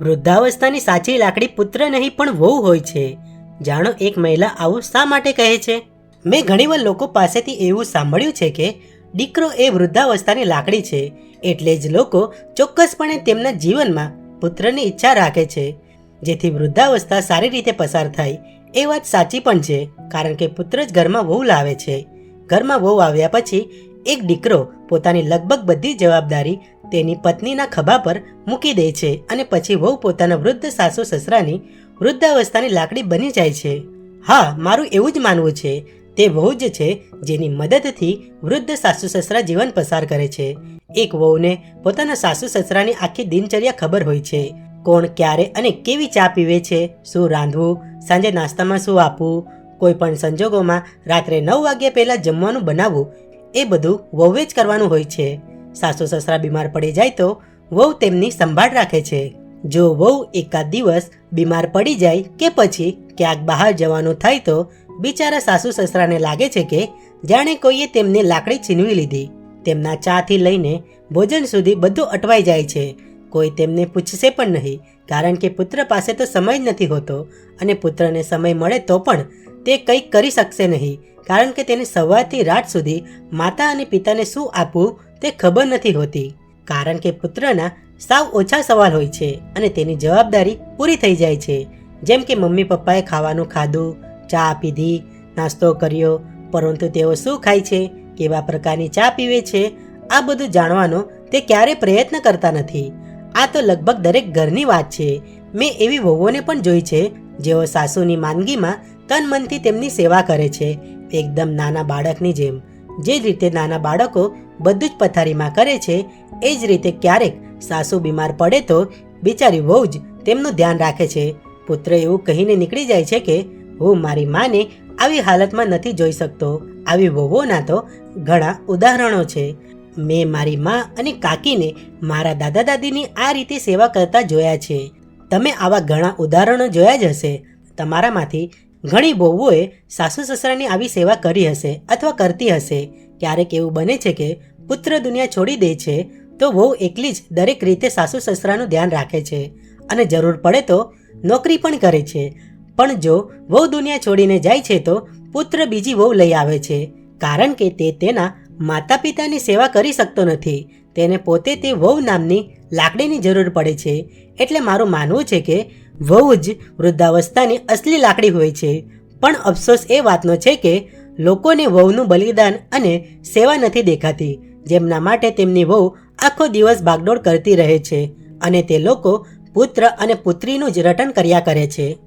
વૃદ્ધાવસ્થાની સાચી લાકડી પુત્ર નહીં પણ વહુ હોય છે. જાણો એક મહિલા આવું શા માટે કહે છે? મેં ઘણીવાર લોકો પાસેથી એવું સાંભળ્યું છે કે દીકરો એ વૃદ્ધાવસ્થાની લાકડી છે એટલે જ લોકો ચોક્કસપણે તેમના જીવનમાં પુત્રની ઈચ્છા રાખે છે. જેથી વૃદ્ધાવસ્થા સારી રીતે પસાર થાય એ વાત સાચી પણ છે, કારણ કે પુત્ર જ ઘરમાં વહુ લાવે છે. ઘરમાં વહુ આવ્યા પછી એક દીકરો પોતાની લગભગ બધી જવાબદારી તેની પત્નીના ખભા પર મૂકી દે છે અને પછી વહુ પોતાના વૃદ્ધ સાસુ સસરાની વૃદ્ધાવસ્થાની લાકડી બની જાય છે. હા, મારું એવું જ માનવું છે. તે વહુ જ છે જેની મદદથી વૃદ્ધ સાસુ સસરા જીવન પસાર કરે છે. એક વહુને પોતાના સાસુ સસરાની આખી દિનચર્યા ખબર હોય છે. કોણ ક્યારે અને કેવી ચા પીવે છે, શું રાંધવું, સાંજે નાસ્તામાં શું આપવું, કોઈ પણ સંજોગોમાં રાત્રે નવ વાગ્યા પહેલાં જમવાનું બનાવવું, એ બધું વહુએ જ કરવાનું હોય છે. સાસુ સસરા બીમાર પડી જાય તો વહુ તેમની સંભાળ રાખે છે. જો વહુ એકાદ દિવસ બીમાર પડી જાય કે પછી ક્યાંક બહાર જવાનું થાય તો બિચારા સાસુ સસરાને લાગે છે કે જાણે કોઈએ તેમને લાકડી છીનવી લીધી. તેમના ચાથી લઈને ભોજન સુધી બધું અટવાઈ જાય છે. કોઈ તેમને પૂછશે પણ નહીં, કારણ કે પુત્ર પાસે તો સમય જ નથી હોતો અને પુત્રને સમય મળે તો પણ તે કંઈક કરી શકશે નહીં, કારણ કે તેને સવારથી રાત સુધી માતા અને પિતાને શું આપવું તે ખબર નથી હોતી, કારણ કે પુત્રના સાવ ઓછા સવાલ હોય છે અને તેની જવાબદારી પૂરી થઈ જાય છે. જેમ કે મમ્મી પપ્પાએ ખાવાનું ખાધું, ચા પીધી, નાસ્તો કર્યો, પરંતુ તેઓ શું ખાય છે, કેવા પ્રકારની ચા પીવે છે, આ બધું જાણવાનો તે ક્યારે પ્રયત્ન કરતા નથી. આ તો લગભગ દરેક ઘરની વાત છે. મેં એવી વહુઓને પણ જોઈ છે, જેઓ સાસુની માંદગીમાં તન મનથી તેમની સેવા કરે છે, એકદમ નાના બાળકની જેમ. જે રીતે નાના બાળકો બધું જ પથારીમાં કરે છે, એ જ રીતે ક્યારેક સાસુ બીમાર પડે તો બિચારી વહુ જ તેમનું ધ્યાન રાખે છે. પુત્ર એવું કહીને નીકળી જાય છે કે, હું મારી માને આવી હાલતમાં નથી જોઈ શકતો. આવી વહુઓના તો ઘણા ઉદાહરણો છે. મેં મારી મા અને કાકીને મારા દાદા દાદીની આ રીતે સેવા કરતા જોયા છે. તમે આવા ઘણા ઉદાહરણો જોયા જ હશે. તમારામાંથી ઘણી વહુઓએ સાસુ સસરાની આવી સેવા કરી હશે અથવા કરતી હશે. ક્યારેક એવું બને છે કે પુત્ર દુનિયા છોડી દે છે તો વહુ એકલી જ દરેક રીતે સાસુ સસરાનું ધ્યાન રાખે છે અને જરૂર પડે તો નોકરી પણ કરે છે. પણ જો વહુ દુનિયા છોડીને જાય છે તો પુત્ર બીજી વહુ લઈ આવે છે. કારણ કે તે તેના માતા પિતાની સેવા કરી શકતો નથી. તેને પોતે તે વહુ નામની લાકડીની જરૂર પડે છે. એટલે મારું માનવું છે કે વહુ જ વૃદ્ધાવસ્થાની અસલી લાકડી હોય છે. પણ અફસોસ એ વાતનો છે કે, લોકોને વહુનું બલિદાન અને સેવા નથી દેખાતી, જેમના માટે તેમની વહુ આખો દિવસ ભાગદોડ કરતી રહે છે અને તે લોકો પુત્ર અને પુત્રીનું જ રટન કર્યા કરે છે.